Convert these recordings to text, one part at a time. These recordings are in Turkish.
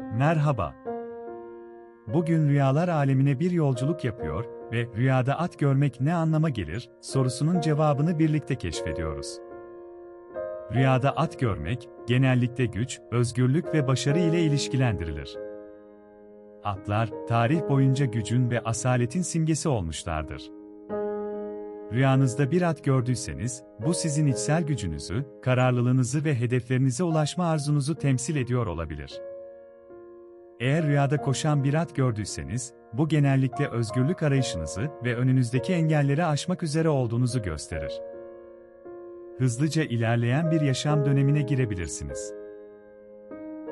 Merhaba. Bugün rüyalar alemine bir yolculuk yapıyor ve rüyada at görmek ne anlama gelir sorusunun cevabını birlikte keşfediyoruz. Rüyada at görmek genellikle güç, özgürlük ve başarı ile ilişkilendirilir. Atlar tarih boyunca gücün ve asaletin simgesi olmuşlardır. Rüyanızda bir at gördüyseniz, bu sizin içsel gücünüzü, kararlılığınızı ve hedeflerinize ulaşma arzunuzu temsil ediyor olabilir. Eğer rüyada koşan bir at gördüyseniz, bu genellikle özgürlük arayışınızı ve önünüzdeki engelleri aşmak üzere olduğunuzu gösterir. Hızlıca ilerleyen bir yaşam dönemine girebilirsiniz.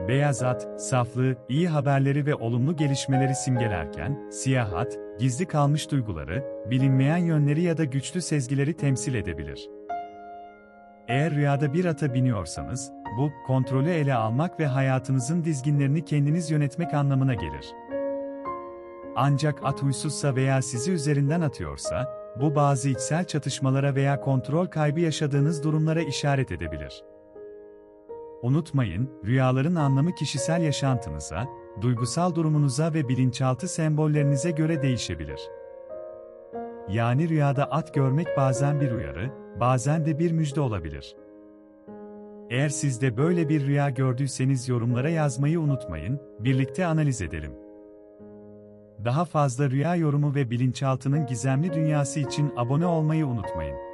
Beyaz at, saflığı, iyi haberleri ve olumlu gelişmeleri simgelerken, siyah at, gizli kalmış duyguları, bilinmeyen yönleri ya da güçlü sezgileri temsil edebilir. Eğer rüyada bir ata biniyorsanız, bu, kontrolü ele almak ve hayatınızın dizginlerini kendiniz yönetmek anlamına gelir. Ancak at huysuzsa veya sizi üzerinden atıyorsa, bu bazı içsel çatışmalara veya kontrol kaybı yaşadığınız durumlara işaret edebilir. Unutmayın, rüyaların anlamı kişisel yaşantınıza, duygusal durumunuza ve bilinçaltı sembollerinize göre değişebilir. Yani rüyada at görmek bazen bir uyarı, bazen de bir müjde olabilir. Eğer siz de böyle bir rüya gördüyseniz yorumlara yazmayı unutmayın, birlikte analiz edelim. Daha fazla rüya yorumu ve bilinçaltının gizemli dünyası için abone olmayı unutmayın.